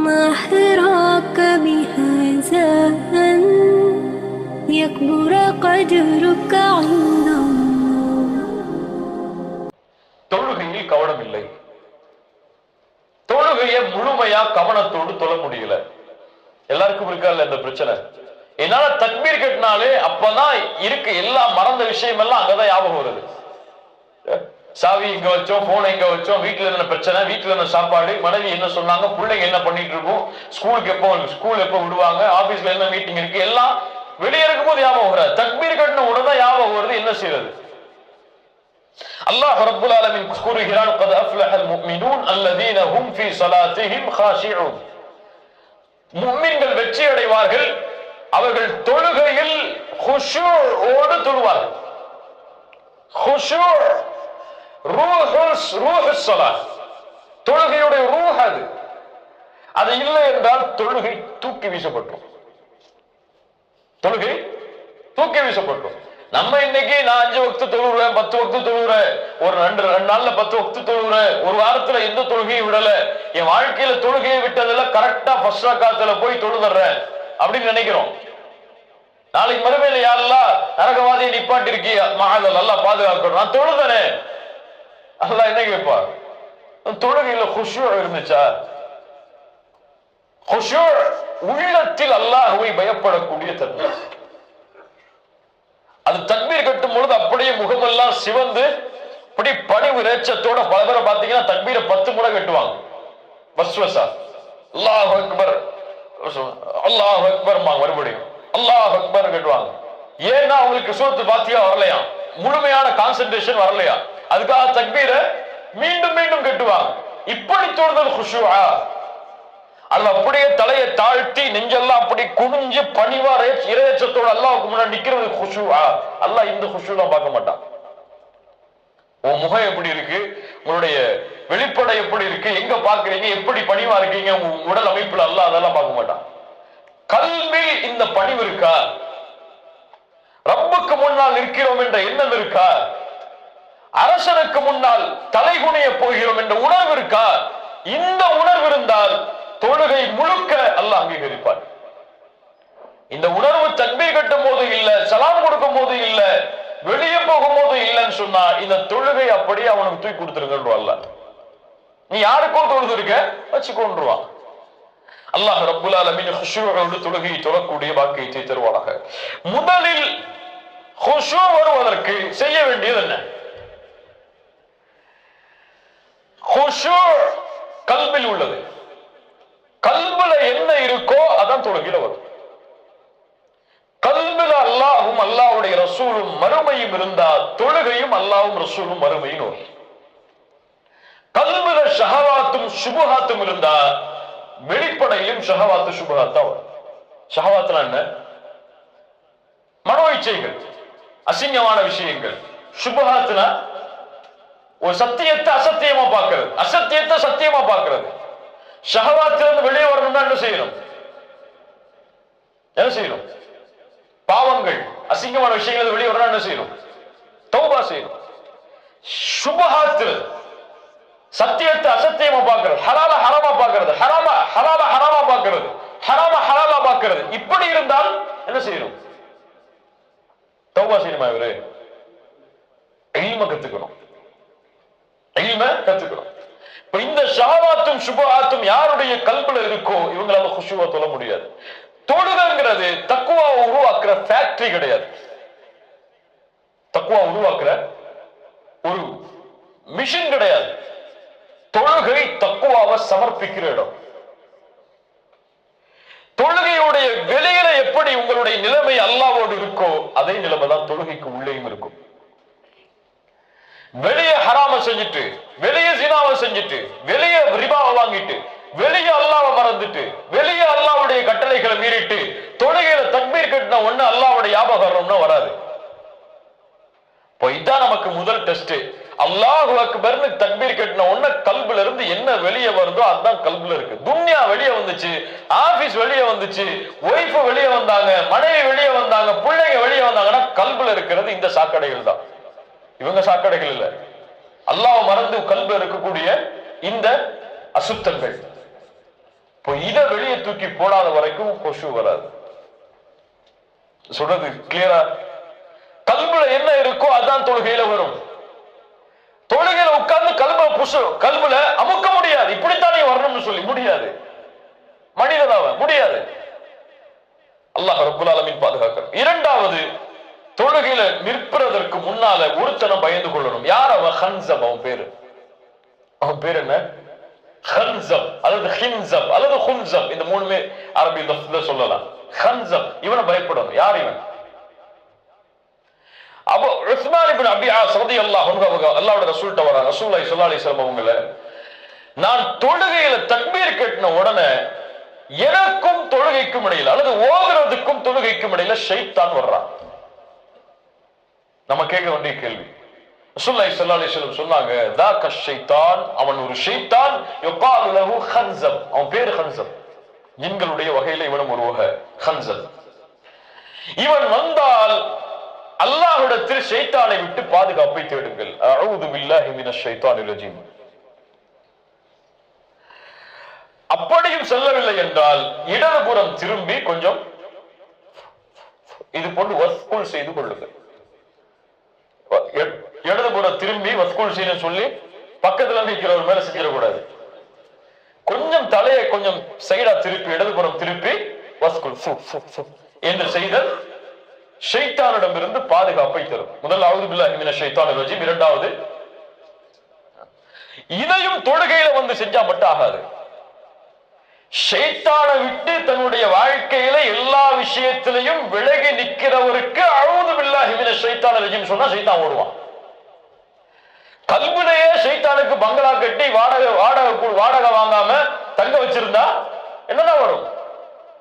ما حراك بهذا أن يكبر قدرك عند الله தொழுகையில் கவனம் இல்லை தொழுகையை முழுமையா கவனத்தோடு தொழ முடியல எல்லாருக்கும் இருக்கா இந்த பிரச்சனை என்னால தக்பீர் கட்டினாலே அப்பதான் இருக்கு எல்லாம் மறந்த விஷயம் எல்லாம் அங்கதான் ஞாபகம் வருது சாவி இங்க வச்சோம் போன் எங்க வச்சோம் வீட்டுல என்ன பிரச்சனை வீட்டுல என்ன சாப்பாடு மனைவி என்ன சொன்னாங்க பிள்ளைங்க என்ன பண்ணிட்டு இருக்கும் ஸ்கூலுக்கு எப்போ ஸ்கூல் எப்போ விடுவாங்க ஆபீஸ்ல என்ன மீட்டிங் இருக்கு எல்லாம் வெளியே இருக்கும்போது ஞாபகம் வராது தக்பீர் கட்டின உடனே தான் ஞாபகம் வருது என்ன செய்யறது அல்லாஹ் ரப்புல் ஆலமீன் கூறுகிறான் قد أفلح المؤمنون الذين هم في صلاتهم خاشعون முஃமின்கள் வெற்றி அடைவார்கள் அவர்கள் தொழுகையில் ஓடு தொழுவார்கள் ஹுஷூ ரூஹுஸ் ரூஹுஸ் ஸலாத் தொழுகையுடைய ரூஹ் அது. அது இல்லை என்றால் தொழுகை தூக்கி வீசப்பட்டோம் தொழுகை தூக்கி வீசப்பட்டோம் நம்ம இன்னைக்கு நான் அஞ்சு வக்து தொழுகிறேன் பத்து வக்து தொழுகிறேன் ஒரு ரெண்டு ரெண்டு நாள்ல பத்து வக்து தொழுகிறேன் ஒரு வாரத்துல எந்த தொழுகையும் விடல. என் வாழ்க்கையில தொழுகையை விட்டதெல்லாம் கரெக்டா ஃபர்ஸ்ட் காலத்துல போய் தொழுதுறேன் அப்படின்னு நினைக்கிறோம். நாளைக்கு மறுமையில யாரெல்லாம் நரகவாதியை நிப்பாட்டி இருக்கி மகாதல் நல்லா பாதுகாக்கணும். நான் தொழுதனே அல்லா என்ன கேட்பா தொழுகையில குஷு இருந்துச்சா? குஷு உள்ளத்தில் அல்லாஹுவை பயப்படக்கூடிய தன்மை. அது தக்பீர் கட்டும் பொழுது அப்படியே முகமெல்லாம் சிவந்து இப்படி பணிவு ரேச்சத்தோட பல பேரை பார்த்தீங்கன்னா தக்பீரை பத்து முறை கட்டுவாங்க. வஸ்வசா. அல்லாஹ் அக்பர். அல்லாஹ் அக்பர் மறுபடியும். அல்லாஹ் அக்பர் கட்டுவாங்க. ஏன்னா அவங்களுக்கு சூரத்து பாத்தியா வரலையா முழுமையான கான்சென்ட்ரேஷன் வரலையா அதுக்காக தக்பீர மீண்டும் மீண்டும் கட்டுவாங்க. இப்படி தொழுதல் குஷுவா. அது அப்படியே தலையை தாழ்த்தி நெஞ்செல்லாம் அப்படி குனிஞ்சு பணிவா இரையச்சத்தோட அல்லாவுக்கு முன்னாடி நிக்கிறது குஷுவா. அல்ல இந்த குஷுலாம் பார்க்க மாட்டான். உன் முகம் எப்படி இருக்கு? உங்களுடைய வெளிப்படை எப்படி இருக்கு? எங்க பாக்குறீங்க எப்படி பணிவா இருக்கீங்க? உங்க உடல் அமைப்புல அல்ல அதெல்லாம் பார்க்க மாட்டான். கல்வி இந்த பணிவு இருக்கா? ரப்புக்கு முன்னால் நிற்கிறோம் என்ற எண்ணம் இருக்கா? அரசனுக்கு முன்னால் தலைகுனிய போகிறோம் என்ற உணர்வு இருக்கா? இந்த உணர்வு இருந்தால் தொழுகை முழுக்க அல்ல அங்கீகரிப்பார். இந்த உணர்வு தன்மை கட்டும் போது இல்ல சலாம் கொடுக்கும் போது இல்ல வெளியே போகும் போது இல்லைன்னு சொன்னா இந்த தொழுகை அப்படியே அவனுக்கு தூக்கி கொடுத்துருங்க அல்ல நீ யாருக்கும் தொழுது இருக்க? வச்சு கொண்டுருவான் அல்லாஹ் ரப்புல் அலமின் ஹுஷுவோடு தொழுகையை தொழக்கூடிய பாக்கியத்தை தருவாராக முதலில் ஹுஷு வருவதற்கு செய்ய வேண்டியது என்ன? ஹுஷூ கல்பில் உள்ளது. கல்புல என்ன இருக்கோ அதான் தொழுகையில வரும். கல்புல அல்லாஹும் அல்லாஹுடைய ரசூலும் மறுமையும் இருந்தா தொழுகையும் அல்லாஹும் ரசூலும் மறுமையும் வரும். கல்புல ஷஹவாத்தும் சுபுகாத்தும் இருந்தா வெளிப்படையிலும் ஷஹவாத்து சுபுஹாத்தா வரும். ஷஹவாத்துனா என்ன? மனோ இச்சைகள் அசிங்கமான விஷயங்கள். சுபஹாத்துனா ஒரு சத்தியத்தை அசத்தியமா பார்க்கிறது. அசத்தியத்தை சத்தியமா பார்க்கிறது? ஷஹவாத்திலிருந்து வெளியே வரணும்னா என்ன செய்யணும்? என்ன செய்யணும்? பாவங்கள் அசிங்கமான விஷயங்கள் வெளியே வரணும் என்ன செய்யணும்? தௌபா செய்யணும். சுபஹாத்தில் சத்தியத்தை அசத்தியமா பார்க்கறது. ஹலால ஹராமா பார்க்கறது. ஹராம ஹலால ஹராமா பார்க்கறது. ஹராம ஹலாலா பார்க்கறது. இப்படி இருந்தால் என்ன செய்யணும்? தௌபா செய்யணுமா இவரு? எளிம கத்துக்கணும். எளிம கத்துக்கணும். இந்த ஷாவாத்தும் சுபஹாத்தும் யாருடைய கல்புல இருக்கோ இவங்களால குஷுவா சொல்ல முடியாது. தொழுகைங்கிறது தக்குவா உருவாக்குற ஃபேக்டரி கிடையாது. தக்குவா உருவாக்குற ஒரு மிஷின் கிடையாது. தொழுகை தக்குவாவை சமர்ப்பிக்கிற இடம். தொழுகையுடைய வெளியில எப்படி உங்களுடைய நிலைமை அல்லாவோடு இருக்கோ அதே நிலைமை தான் தொழுகைக்கு உள்ளேயும் இருக்கும். வெளியே ஹராம செஞ்சுட்டு வெளியே சினாவை செஞ்சுட்டு வெளியே ரிபாவை வாங்கிட்டு வெளியே அல்லாவை மறந்துட்டு வெளியே அல்லாவுடைய கட்டளைகளை மீறிட்டு தொழுகையில தக்பீர் கட்டின ஒண்ணு அல்லாவுடைய ஞாபகம்னா வராது. இப்போ இதுதான் நமக்கு முதல் டெஸ்ட் அல்லாஹு அக்பர்னு தக்பீர் கட்டின ஒண்ணு கல்புல இருந்து என்ன வெளியே வருதோ அதுதான் கல்புல இருக்கு. துன்யா வெளியே வந்துச்சு ஆபீஸ் வெளியே வந்துச்சு ஒய்ஃப் வெளியே வந்தாங்க மனைவி வெளியே வந்தாங்க பிள்ளைங்க வெளியே வந்தாங்கன்னா கல்புல இருக்கிறது இந்த சாக்கடைகள் தான். இவங்க சாக்கடைகள் இல்ல. அல்லாஹ் மறந்து கல்புல இருக்கக்கூடிய இந்த அசுத்தங்கள். இப்போ இதை வெளியே தூக்கி போடாத வரைக்கும் கொசு வராது. சொல்றது கிளியரா கல்புல என்ன இருக்கோ அதான் தொழுகையில வரும். தொழுகையில உட்கார்ந்து கல்ப புசு கல்புல அமுக்க முடியாது. இப்படித்தானே வரணும்னு சொல்லி முடியாது. மனிதனாவ முடியாது. அல்லாஹ் ரபுல் ஆலமின் பாதுகாக்கிறோம் இரண்டாவது தொழுகையில நிற்பதற்கு முன்னால ஒருத்தனம் பயந்து கொள்ளணும். யார் அவன்? ஹன்சப் அவன் பேரு. அவன் பேர் என்ன? ஹன்சப் அல்லது ஹின்சப் அல்லது ஹுன்சப். இந்த மூணுமே அரபி சொல்லலாம். ஹன்சப் இவனை பயப்படணும். யார் இவன்? அப்போ உஸ்மான் இப்னு அபி ஆஸ் அல்லாஹ் அவங்க அல்லாஹ்வோட ரசூல்ட்ட வராங்க. ரசூலுல்லாஹி ஸல்லல்லாஹு அலைஹி வஸல்லம் அவங்கள நான் தொழுகையில தக்பீர் கட்டின உடனே எனக்கும் தொழுகைக்கும் இடையில அல்லது ஓதுறதுக்கும் தொழுகைக்கும் இடையில ஷைத்தான் வர்றான். நம்ம கேட்க வேண்டிய கேள்வி. ரசூலுல்லாஹி ஸல்லல்லாஹு அலைஹி வஸல்லம் சொன்னாங்க தாக்க ஷைத்தான் அவன் ஒரு ஷைத்தான் யுகாலு லஹு ஹன்சப் அவன் பேர் ஹன்சப் எங்களுடைய வகையில இவனும் ஒரு வகை ஹன்சப் இவன் வந்தால் அல்லாஹ்விடத்தில் ஷைத்தானை விட்டு பாதுகாப்பை தேடுங்கள். அஊது பில்லாஹி மினஷ் ஷைத்தானிர் ரஜீம். அப்படியும் செல்லவில்லை என்றால் இடதுபுறம் திரும்பி கொஞ்சம் இது போன்று வஸ்கூல் செய்து கொள்ளுங்கள். கூட திரும்பி வஸ்கூல் செய்ய சொல்லி பக்கத்துல நிற்கிறவர் மேல செஞ்சிடக்கூடாது கொஞ்சம் தலையை கொஞ்சம் சைடா திருப்பி இடதுபுறம் திருப்பி வஸ்குல் என்று செய்தல் ஷைத்தானிடமிருந்து பாதுகாப்பை தரும். முதல் அவுது பில்லாஹி ஷைத்தான் ரஜீம் இரண்டாவது இதையும் தொழுகையில வந்து செஞ்சா மட்டும் ஆகாது. ஷைத்தானை விட்டு தன்னுடைய வாழ்க்கையில எல்லா விஷயத்திலையும் விலகி நிக்கிறவருக்கு அழுது பில்லாஹி மின ஷைத்தான் ரஜீம் சொன்னா ஷைத்தான் ஓடுவான். கல்விலேயே சைத்தானுக்கு பங்களா கட்டி வாடகை வாடகை வாடகை வாங்காம தங்க வச்சிருந்தா என்னதான் வரும்?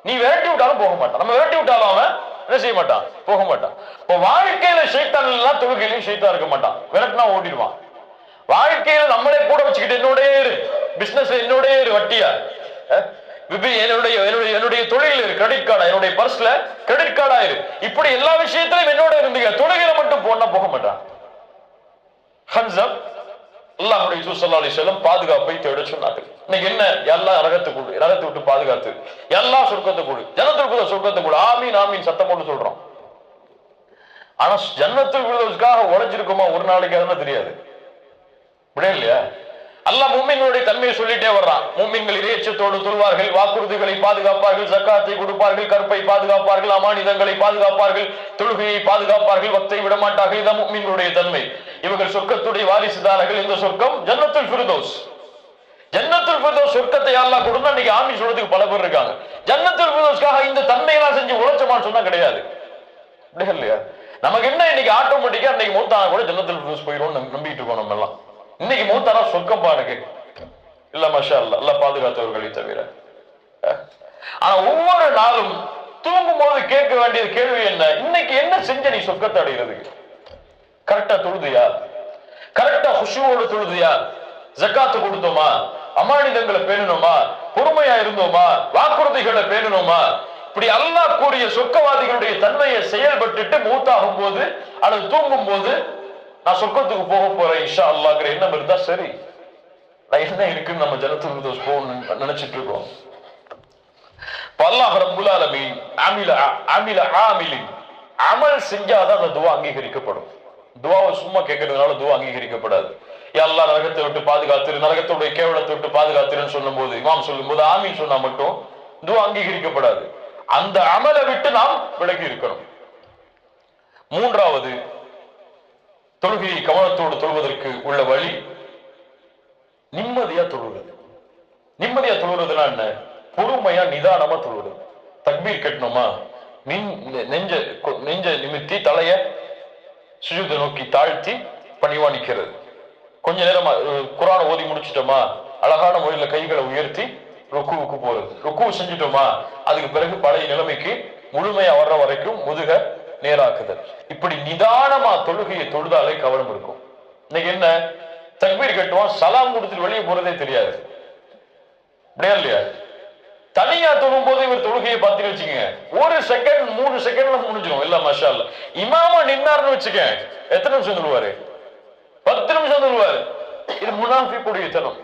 நீ விரட்டி விட்டாலும் போக மாட்டான். நம்ம விரட்டி விட்டாலும் அவன் என்ன செய்ய மாட்டான்? போக மாட்டான். இப்போ வாழ்க்கையில சைத்தான் எல்லாம் தொழுகையிலையும் சைத்தா இருக்க மாட்டான். விரட்டினா ஓடிடுவான். வாழ்க்கையில நம்மளே கூட வச்சுக்கிட்டு என்னுடைய இரு. பிசினஸ் என்னுடைய இரு வட்டியா? விபி- என்னுடைய என்னுடைய என்னுடைய தொழில் இரு. கிரெடிட் கார்டா என்னுடைய பர்ஸ்ல கிரெடிட் கார்டா இரு. இப்படி எல்லா விஷயத்திலும் என்னோட இருந்தீங்க தொழுகையில மட்டும் போனா போக மாட்டான். ஹன்சப் அல்லாஹுடைய யூசுப் அலி செல்லம் பாதுகாப்பை தேட சொன்னார்கள். இன்னைக்கு என்ன? எல்லா ரகத்து கொடு. ரகத்தை விட்டு பாதுகாத்து. எல்லா சொர்க்கத்தை கொடு. ஜன்னத்துல் கூட சொர்க்கத்தை கொடு. ஆமீன் ஆமீன் சத்தம் போட்டு சொல்றோம். ஆனா ஜன்னத்துல் குதவுக்காக உழைச்சிருக்கோமா ஒரு நாளைக்கு அதெல்லாம் தெரியாது. இப்படியே இல்லையா? அல்ல மூமின்களுடைய தன்மையை சொல்லிட்டே வர்றான். மூமின்கள் இறையச்சத்தோடு சொல்வார்கள் வாக்குறுதிகளை பாதுகாப்பார்கள் சக்காத்தை கொடுப்பார்கள் கற்பை பாதுகாப்பார்கள் அமானிதங்களை பாதுகாப்பார்கள் தொழுகையை பாதுகாப்பார்கள் வக்தை விடமாட்டார்கள். இதான் மூமின்களுடைய தன்மை. இவர்கள் சொர்க்கத்துடைய வாரிசுதாரர்கள் இந்த சொர்க்கம் ஜன்னத்துல் ஃபிர்தௌஸ். ஜன்னத்துல் ஃபிர்தௌஸ் சொர்க்கத்தை யாரெல்லாம் கொடுத்தா இன்னைக்கு ஆமி சொல்றதுக்கு பல பேர் இருக்காங்க. ஜன்னத்துல் ஃபிர்தௌஸ்க்காக இந்த தன்மையெல்லாம் செஞ்சு உழைச்சமான்னு சொன்னா கிடையாது. அப்படியா இல்லையா? நமக்கு என்ன இன்னைக்கு ஆட்டோமேட்டிக்கா இன்னைக்கு மூத்தானா கூட ஜன்னத்துல் ஃபிர்தௌஸ் போயிடும் நம்பிட்டு இருக்கோம் நம்ம எல்லாம். இன்னைக்கு மூத்தானா சொர்க்கம் பாருக்கு இல்ல மஷா இல்ல அல்ல பாதுகாத்தவர்களை தவிர. அஹ். ஆனா ஒவ்வொரு நாளும் தூங்கும் போது கேட்க வேண்டிய கேள்வி என்ன? இன்னைக்கு என்ன செஞ்ச நீ சொர்க்கத்தை அடைகிறதுக்கு கரெக்டா தொழுதியா? கரெக்டா ஹுஷுவோட தொழுதியா? ஜக்காத்து கொடுத்தோமா? அமானிதங்களை பேணணுமா பொறுமையா இருந்தோமா? வாக்குறுதிகளை பேணணுமா இப்படி அல்லாஹ் கூடிய சொர்க்கவாதிகளுடைய தன்மையை செயல்பட்டுட்டு மூத்தாகும் போது அல்லது தூங்கும் போது நான் சொர்க்கத்துக்கு போக போறேன் இஷா அல்லாங்கிற எண்ணம் இருந்தா சரி. நான் என்ன இருக்குன்னு நம்ம ஜனத்துக்கு தோஸ் போகணும்னு நினைச்சிட்டு இருக்கோம். இப்ப அல்லாஹ் ரப்புல் ஆலமீன் அமில அமில ஆமிலின் அமல் செஞ்சாதான் அந்த துவா அங்கீகரிக்கப்படும். துவாவை சும்மா கேட்கறதுனால துவா அங்கீகரிக்கப்படாது. எல்லா நரகத்தை விட்டு பாதுகாத்துரு நரகத்துடைய கேவலத்தை விட்டு பாதுகாத்திருன்னு சொல்லும்போது இமாம் சொல்லும்போது ஆமின்னு சொன்னா மட்டும் துவா அங்கீகரிக்கப்படாது. அந்த அமலை விட்டு நாம் விலகி இருக்கணும். மூன்றாவது தொழுகையை கவனத்தோடு தொழுவதற்கு உள்ள வழி நிம்மதியா தொழுகிறது நிம்மதியா தொழுகிறதுனா என்ன? பொறுமையா நிதானமா தொழுகிறது தக்பீர் கட்டணுமா? நின் நெஞ்ச நெஞ்ச நிமித்தி தலைய சுஜூத நோக்கி தாழ்த்தி பணிவா நிற்கிறது கொஞ்ச நேரமா அஹ், ஓதி முடிச்சிட்டோமா? அழகான முறையில கைகளை உயர்த்தி ருக்குவுக்கு போறது. ருக்கு செஞ்சிட்டோமா? அதுக்கு பிறகு பழைய நிலைமைக்கு முழுமையா வர்ற வரைக்கும் முதுக நேராக்குதல். இப்படி நிதானமா தொழுகையை தொழுதாலே கவனம் இருக்கும். இன்னைக்கு என்ன? தக்பீர் கட்டுவான் சலாம் கொடுத்துட்டு வெளியே போறதே தெரியாது. அப்படியா இல்லையா? தனியா தொழும் போது இவர் தொழுகையை பார்த்து வச்சுக்கோங்க. ஒரு செகண்ட் மூணு செகண்ட்ல முடிஞ்சிடும் இல்ல மஷா அல்ல இமாமா நின்னாருன்னு வச்சுக்க எத்தனை நிமிஷம் சொல்லுவாரு பத்து நிமிஷம் சொல்லுவாரு இது முனாஃபிக்குடைய தனம்.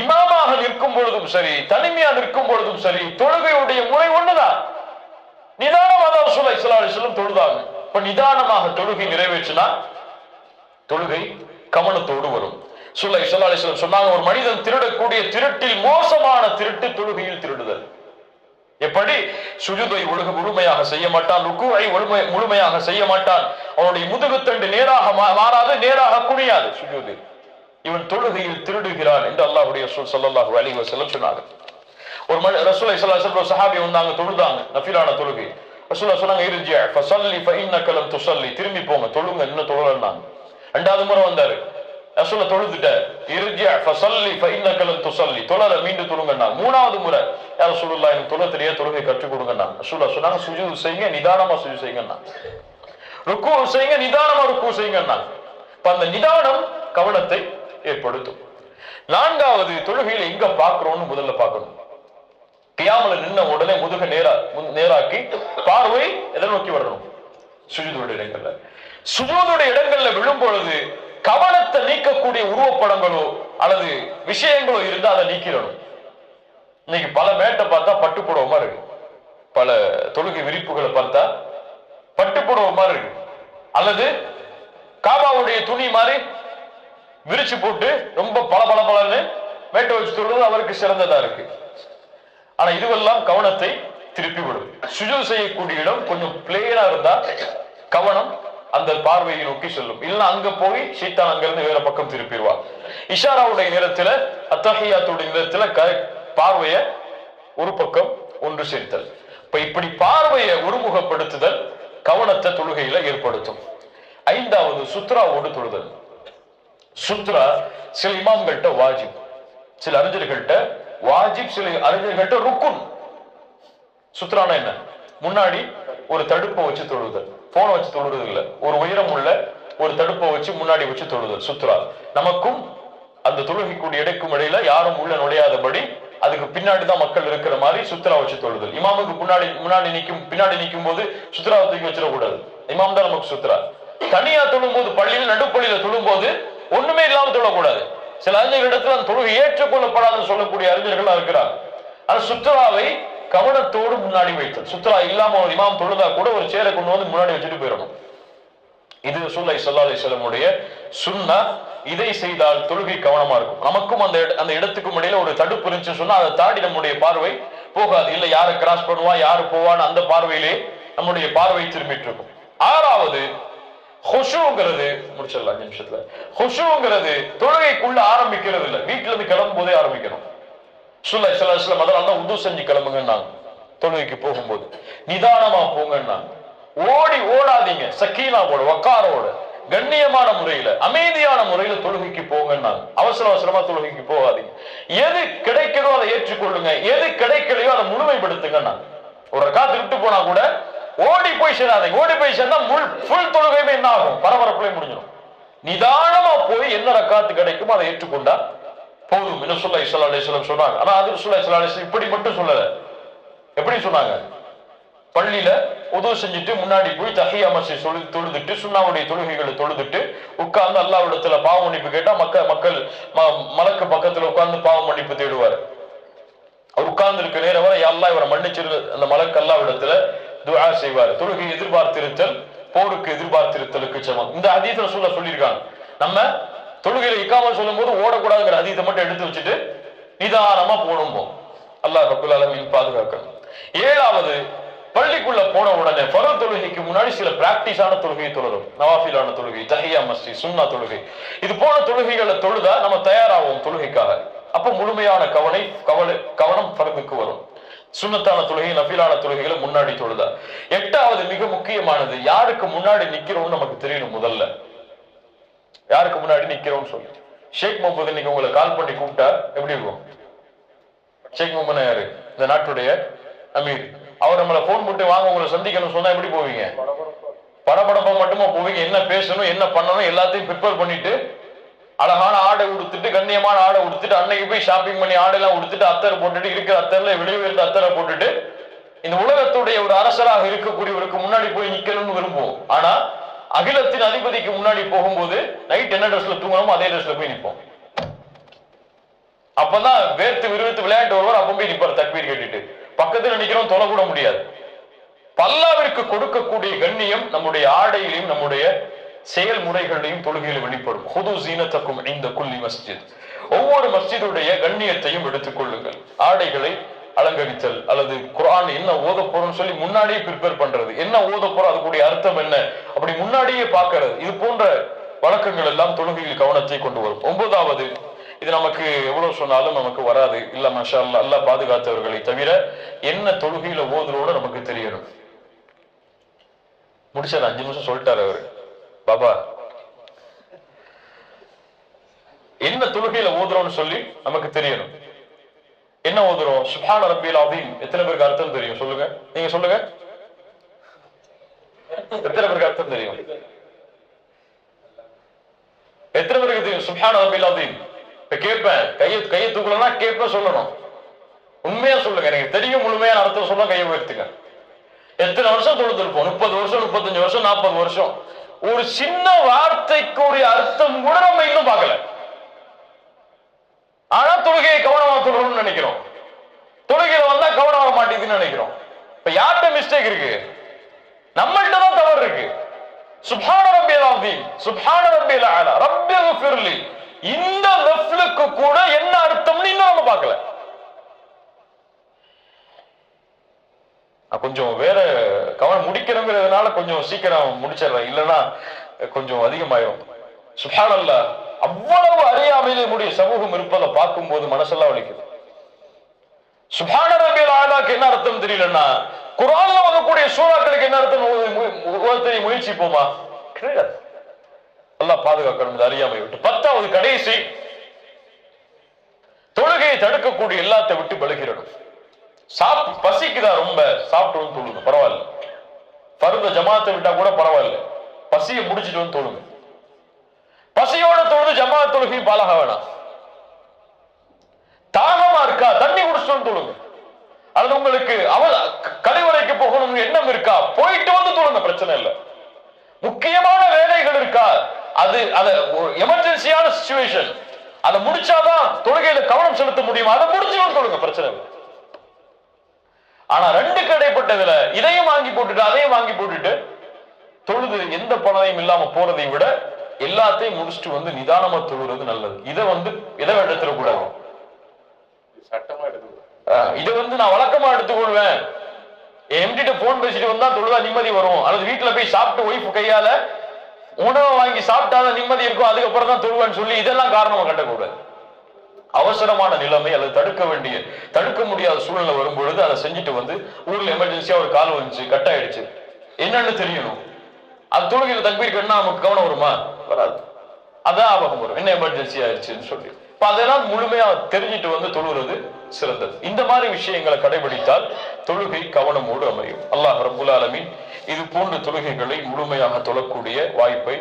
இமாமாக நிற்கும் பொழுதும் சரி தனிமையா நிற்கும் பொழுதும் சரி தொழுகையுடைய முறை ஒண்ணுதான். நிதானமாக தான் சொல்ல ஸல்லல்லாஹு அலைஹி தொழுதாங்க. இப்ப நிதானமாக தொழுகை நிறைவேற்றினா தொழுகை கவனத்தோடு வரும். சுல்லை ஸல்லல்லாஹு சொன்னாங்க ஒரு மனிதன் திருடக்கூடிய திருட்டில் மோசமான திருட்டு தொழுகையில் திருடுதல். எப்படி? சுஜுதை ஒழுகு முழுமையாக செய்ய மாட்டான் ருக்குவை ஒழுமை- முழுமையாக செய்ய மாட்டான். அவனுடைய முதுகுத்தண்டு நேராக மா- மாறாது நேராக குனியாது சுஜூது இவன் தொழுகையில் திருடுகிறான் என்று அல்லாஹுடைய சொல் ஸல்லல்லாஹு அலைஹி வஸல்லம் சொன்னாங்க. ஒரு மணி ரசூலை ஸல்லல்லாஹு சஹாபி வந்தாங்க தொழுதாங்க நஃபிலான தொழுகை. ரசூலா சொன்னாங்க இருஜியா ஃபசல்லி ஃபஇன்னக நக்கலம் துசல்லி திரும்பி போங்க தொழுங்க இன்னும் தொழலன்னாங்க. ரெண்டாவது முறை வந்தாரு. ரசூல தொழுதுட்டார். இருஜி ஃபசல்லி ஃபஇன்னக துசல்லி. தொழல மீண்டும் தொழுங்கண்ணா. மூணாவது முறை யார் ரசூலுல்லாஹ் எனக்கு தொழ தெரியாது தொழுகை கற்றுக் கொடுங்கண்ணா. ரசூலா சொன்னாங்க சுஜு செய்யுங்க நிதானமா சுஜு செய்யுங்கண்ணா. ருக்கு செய்யுங்க நிதானமா ருக்கு செய்யுங்கண்ணா. இப்ப அந்த நிதானம் கவனத்தை ஏற்படுத்தும். நான்காவது தொழுகையில எங்க பாக்குறோம்னு முதல்ல பார்க்கணும் கியாமல நின்ன உடனே முதுக நேரா நேராக்கி பார்வை எதை நோக்கி வரணும்? சுஜூதுடைய இடங்கள்ல. சுஜோதோட இடங்கள்ல விழும் பொழுது கவனத்தை நீக்கக்கூடிய உருவப்படங்களோ அல்லது விஷயங்களோ இருந்தா அதை நீக்கிடணும். இன்னைக்கு பல மேட்டை பார்த்தா பட்டுப்புடவை இருக்கு. பல தொழுகை விரிப்புகளை பார்த்தா பட்டுப்புடவை மாதிரி இருக்கு. அல்லது காபாவுடைய துணி மாதிரி விரிச்சு போட்டு ரொம்ப பல பல பலன்னு மேட்டை வச்சு தொழுது அவருக்கு சிறந்ததா இருக்கு. ஆனா இதுவெல்லாம் கவனத்தை திருப்பி விடும் சுஜு செய்யக்கூடிய இடம் கொஞ்சம் பிளேனா இருந்தா கவனம் அந்த பார்வையை நோக்கி செல்லும். இல்ல அங்க போய் சீத்தான் அங்கிருந்து வேற பக்கம் திருப்பிடுவா இஷாராவுடைய நேரத்துல அத்தஹியாத்துடைய நேரத்துல க- பார்வைய ஒரு பக்கம் ஒன்று சேர்த்தல் இப்ப இப்படி பார்வையை ஒருமுகப்படுத்துதல் கவனத்தை தொழுகையில ஏற்படுத்தும். ஐந்தாவது சுத்ராவோடு தொழுதல். சுத்ரா சில இமாம்கள்ட்ட வாஜிப். சில அறிஞர்கள்ட்ட வாஜிப் சில அறிஞர்கள்ட்ட ருக்குன். சுத்ரானா என்ன? முன்னாடி ஒரு தடுப்பை வச்சு தொழுதல். போனை வச்சு தொழுறது இல்ல. ஒரு உயரம் உள்ள ஒரு தடுப்பை வச்சு முன்னாடி வச்சு தொழுதல் சுத்ரா நமக்கும் அந்த தொழுகைக்கூடிய இடைக்கும் இடையில யாரும் உள்ள நுழையாதபடி அதுக்கு பின்னாடி தான் மக்கள் இருக்கிற மாதிரி சுத்ரா வச்சு தொழுதல் இமாமுக்கு முன்னாடி முன்னாடி நிற்கும் பின்னாடி நிக்கும் போது சுத்ராவை தூக்கி வச்சிடக்கூடாது. இமாம் தான் நமக்கு சுத்ரா தனியா தொழும் போது பள்ளியில் நடுப்பள்ளியில தொழும் போது ஒண்ணுமே இல்லாம தொழக்கூடாது. சில அறிஞர்களிடத்துல அந்த தொழுகை ஏற்றுக்கொள்ளப்படாதுன்னு சொல்லக்கூடிய அறிஞர்கள் இருக்கிறாங்க. ஆனா சுத்ராவை கவனத்தோடு முன்னாடி வைத்தல். சுற்றுலா இல்லாம ஒரு இமாம் தொழுதா கூட ஒரு சேரை கொண்டு வந்து முன்னாடி வச்சுட்டு போயிடணும். இது ரசூலுல்லாஹி ஸல்லல்லாஹு அலைஹி வஸல்லமுடைய சுன்னா. இதை செய்தால் தொழுகை கவனமா இருக்கும். நமக்கும் அந்த அந்த இடத்துக்கும் இடையில ஒரு தடுப்பு இருந்துச்சுன்னு சொன்னா அதை தாண்டி நம்முடைய பார்வை போகாது. இல்ல யாரை கிராஸ் பண்ணுவா யாரு போவான்னு அந்த பார்வையிலே நம்முடைய பார்வை திரும்பிட்டு இருக்கும். ஆறாவது ஹுஷுங்கிறது முடிச்சிடலாம் நிமிஷத்துல. ஹுஷுங்கிறது தொழுகைக்குள்ள ஆரம்பிக்கிறது இல்லை வீட்டுல இருந்து கிளம்பும் போதே ஆரம்பிக்கணும். சுல்லா சில சில அதனால தான் உது செஞ்சு கிளம்புங்கன்னாங்க. தொழுகைக்கு போகும்போது. நிதானமா போங்கன்னாங்க. ஓடி ஓடாதீங்க. சக்கீனாவோட வக்காரோட கண்ணியமான முறையில அமைதியான முறையில தொழுகைக்கு போங்கன்னாங்க. அவசர அவசரமா தொழுகைக்கு போகாதீங்க. எது கிடைக்குதோ அதை ஏற்றுக்கொள்ளுங்க. எது கிடைக்கலையோ அதை முழுமைப்படுத்துங்கன்னாங்க. ஒரு காத்து விட்டு போனா கூட ஓடி போய் சேராதீங்க. ஓடி போய் சேர்ந்தா முள் ஃபுல் தொழுகையுமே என்ன ஆகும்? பரபரப்புலையும் முடிஞ்சிடும் நிதானமா போய் என்ன ரக்காத்து கிடைக்குமோ அதை ஏற்றுக்கொண்டா போதும். என்ன சொல்ல? இஸ்லா அலிஸ்லாம் சொன்னாங்க. ஆனா அது சொல்ல இஸ்லா அலிஸ்லாம் இப்படி மட்டும் சொல்லல. எப்படி சொன்னாங்க? பள்ளியில உதவு செஞ்சுட்டு முன்னாடி போய் தஹியா மசி சொல்லி தொழுதுட்டு சுண்ணாவுடைய தொழுகைகளை தொழுதுட்டு உட்கார்ந்து அல்லாவிடத்துல பாவ மன்னிப்பு கேட்டா மக்கள் மக்கள் ம- மலக்கு பக்கத்துல உட்கார்ந்து பாவ மன்னிப்பு தேடுவார். அவர் உட்கார்ந்து இருக்க நேரம் வரை அல்லாஹ் இவரை மன்னிச்சிரு. அந்த மலக்கு அல்லாவிடத்துல துவா செய்வார். தொழுகை எதிர்பார்த்திருத்தல் போருக்கு எதிர்பார்த்திருத்தலுக்கு சமம். இந்த அதீத சொல்ல சொல்லியிருக்காங்க. நம்ம தொழுகையில இக்காமல் சொல்லும் போது ஓடக்கூடாதுங்கிற அதீதத்தை மட்டும் எடுத்து வச்சுட்டு நிதானமா போகணும் அல்லாஹ் ரபுல் அலமின் பாதுகாக்கணும். ஏழாவது பள்ளிக்குள்ள போன உடனே ஃபரத் தொழுகைக்கு முன்னாடி சில பிராக்டிஸான தொழுகையை தொழுதும் நவாஃபிலான தொழுகை தஹியா மஸ்தி சுன்னா தொழுகை. இது போன தொழுகைகளை தொழுதா நம்ம தயாராகும் தொழுகைக்காக. அப்ப முழுமையான கவனை கவலை கவனம் ஃபரதுக்கு வரும். சுண்ணத்தான தொழுகை நஃபிலான தொழுகைகளை முன்னாடி தொழுதா. எட்டாவது மிக முக்கியமானது யாருக்கு முன்னாடி நிக்கிறோம்னு நமக்கு தெரியணும் முதல்ல. யாருக்கு முன்னாடி நிக்கிறோம்னு சொல்லி. ஷேக் முகமது இன்னைக்கு உங்களை கால் பண்ணி கூப்பிட்டா எப்படி இருக்கும்? ஷேக் முகமது யாரு? இந்த நாட்டுடைய அமீர். அவர் நம்மளை போன் போட்டு வாங்க உங்களை சந்திக்கணும் சொன்னா எப்படி போவீங்க? படபடப்பா மட்டுமா போவீங்க? என்ன பேசணும் என்ன பண்ணணும் எல்லாத்தையும் ப்ரிப்பேர் பண்ணிட்டு அழகான ஆடை உடுத்துட்டு கண்ணியமான ஆடை உடுத்துட்டு அன்னைக்கு போய் ஷாப்பிங் பண்ணி ஆடையெல்லாம் உடுத்துட்டு அத்தரை போட்டுட்டு இருக்கிற அத்தரில் வெளியே உயர்ந்த அத்தரை போட்டுட்டு இந்த உலகத்துடைய ஒரு அரசராக இருக்கக்கூடியவருக்கு முன்னாடி போய் நிக்கணும்னு விரும்புவோம். ஆனா அகிலத்தின் அதிபதிக்கு முன்னாடி போகும்போது நைட் என்ன ட்ரெஸ்ல தூங்கணுமோ அதே ட்ரெஸ்ல போய் நிற்போம். அப்பதான் வேர்த்து விறுவித்து விளையாண்டு வருவார் அப்ப போய் நிற்பார் தக்பீர் கேட்டுட்டு. பக்கத்துல நிக்கிறோம் தொலை கூட முடியாது. பல்லாவிற்கு கொடுக்கக்கூடிய கண்ணியம் நம்முடைய ஆடையிலையும் நம்முடைய செயல்முறைகளிலையும் தொழுகையில் வெளிப்படும். ஹுது சீனத்தக்கும் இந்த குல்லி மஸ்ஜித். ஒவ்வொரு மஸ்ஜிதுடைய கண்ணியத்தையும் எடுத்துக் கொள்ளுங்கள். ஆடைகளை அலங்கரித்தல் அல்லது குரான் என்ன ஓத போறோம்னு சொல்லி முன்னாடியே ப்ரிப்பேர் பண்றது. என்ன ஓத போறோம்? அதுக்குடைய அர்த்தம் என்ன? அப்படி முன்னாடியே பாக்குறது இது போன்ற வழக்கங்கள் எல்லாம் தொழுகையில் கவனத்தை கொண்டு வரும். ஒன்பதாவது இது நமக்கு எவ்வளவு சொன்னாலும் நமக்கு வராது. இல்ல மஷா அல்லா பாதுகாத்தவர்களை தவிர என்ன தொழுகையில ஓதுறோட நமக்கு தெரியணும். முடிச்சாரு அஞ்சு நிமிஷம் சொல்லிட்டாரு அவரு. பாபா என்ன தொழுகையில ஓதுறோம்னு சொல்லி நமக்கு தெரியணும். என்ன ஓதுறோம் சுபான ரப்பியல் அதீம் எத்தனை பேருக்கு அர்த்தம் தெரியும்? சொல்லுங்க. நீங்க சொல்லுங்க. எத்தனை பேருக்கு அர்த்தம் தெரியும்? எத்தனை பேருக்கு தெரியும்? சுப்ஹான ரப்பியல் அதீம் இப்ப கேட்பேன் கையை கையை தூக்கலன்னா கேட்பேன் சொல்லணும். உண்மையா சொல்லுங்க. எனக்கு தெரியும் முழுமையான அர்த்தம் சொல்ல கையை உயர்த்துங்க. எத்தனை வருஷம் தொழுதுருப்போம் முப்பது வருஷம் முப்பத்தஞ்சு வருஷம் நாற்பது வருஷம். ஒரு சின்ன வார்த்தைக்குரிய அர்த்தம் கூட நம்ம இன்னும் பார்க்கல. ஆனா தொழுகையை கவனமா தொழுகணும்னு நினைக்கிறோம். தொழுகையில வந்தா கவனம் மாட்டேங்குதுன்னு நினைக்கிறோம். இப்ப யார்கிட்ட மிஸ்டேக் இருக்கு? நம்மள்கிட்ட தான் தவறு இருக்கு. சுபான ரப்பியல் அஸீம் சுபான ரப்பியல் ஆலா ரப்பில் ஃபிர்லி இந்த லெஃப்லுக்கு கூட என்ன அர்த்தம்னு இன்னும் நம்ம பார்க்கல. கொஞ்சம் வேற கவனம் முடிக்கிறோங்கிறதுனால கொஞ்சம் சீக்கிரம் முடிச்சிடறேன். இல்லைன்னா கொஞ்சம் அதிகமாயிரும். சுபானல்ல அவ்வளவு அறியாமையிலே சமூகம் இருப்பதை பார்க்கும் போது மனசெல்லாம் வலிக்குது. சுபான ரபியல் ஆலாக்கு என்ன அர்த்தம் தெரியலன்னா குரான்ல வரக்கூடிய சூறாக்களுக்கு என்ன அர்த்தம்? ஒருத்தரை முயற்சிப்போமா கிடையாது. நல்லா பாதுகாக்கணும் இந்த அறியாமை விட்டு. பத்தாவது கடைசி தொழுகையை தடுக்கக்கூடிய எல்லாத்தை விட்டு விலகிடணும் சாப் பசிக்குதா ரொம்ப? சாப்பிட்டு வந்து தொழுங்க பரவாயில்ல. பருந்த ஜமாத்தை விட்டா கூட பரவாயில்ல. பசியை முடிச்சிட்டு வந்து தொழுங்க. பசியோட தொழுது ஜமாத் தொழுகையும் பாலக வேணாம். தாகமா இருக்கா? தண்ணி குடிச்சிட்டு தொழுங்க. அல்லது உங்களுக்கு அவ கழிவறைக்கு போகணும்னு எண்ணம் இருக்கா? போயிட்டு வந்து தொழுங்க பிரச்சனை இல்லை. முக்கியமான வேலைகள் இருக்கா? அது அது எமர்ஜென்சியான சுச்சுவேஷன் அதை முடிச்சாதான் தொழுகையில கவனம் செலுத்த முடியும். அதை முடிச்சு வந்து தொழுங்க பிரச்சனை இல்லை. ஆனா ரெண்டு கடைப்பட்டதுல இதையும் வாங்கி போட்டுட்டு அதையும் வாங்கி போட்டுட்டு தொழுது எந்த பணத்தையும் இல்லாம போறதை விட எல்லாத்தையும் முடிச்சுட்டு வந்து நிதானமா தொழுறது நல்லது. இதை வந்து இதை எடுத்துடக்கூடாது சட்டமா எடுத்து ஆஹ் இதை வந்து நான் வழக்கமா எடுத்துக்கொள்வேன். எம்டிட்ட போன் பேசிட்டு வந்தா தொழுதா நிம்மதி வரும். அல்லது வீட்டுல போய் சாப்பிட்டு ஒய்ஃப் கையால உணவை வாங்கி சாப்பிட்டாதான் நிம்மதி இருக்கும் அதுக்கப்புறம் தான் தொழுவேன்னு சொல்லி இதெல்லாம் காரணமா கட்டக்கூடாது அவசரமான நிலைமை அல்லது தடுக்க வேண்டிய தடுக்க முடியாத சூழ்நிலை வரும்பொழுது அதை செஞ்சுட்டு வந்து ஊர்ல எமர்ஜென்சியா ஒரு கால் வந்துச்சு கட் ஆயிடுச்சு என்னன்னு தெரியணும். அது தொழுகையில தக்பீர் கண்ணா நமக்கு கவனம் வருமா? வராது. அதான் ஆபகம் வரும் என்ன எமர்ஜென்சி ஆயிடுச்சுன்னு சொல்லி. இப்ப அதெல்லாம் முழுமையா தெரிஞ்சிட்டு வந்து தொழுகிறது சிறந்தது. இந்த மாதிரி விஷயங்களை கடைபிடித்தால் தொழுகை கவனமோடு அமையும். அல்லாஹ் ரபுல் ஆலமீன் இது போன்ற தொழுகைகளை முழுமையாக தொழக்கூடிய வாய்ப்பை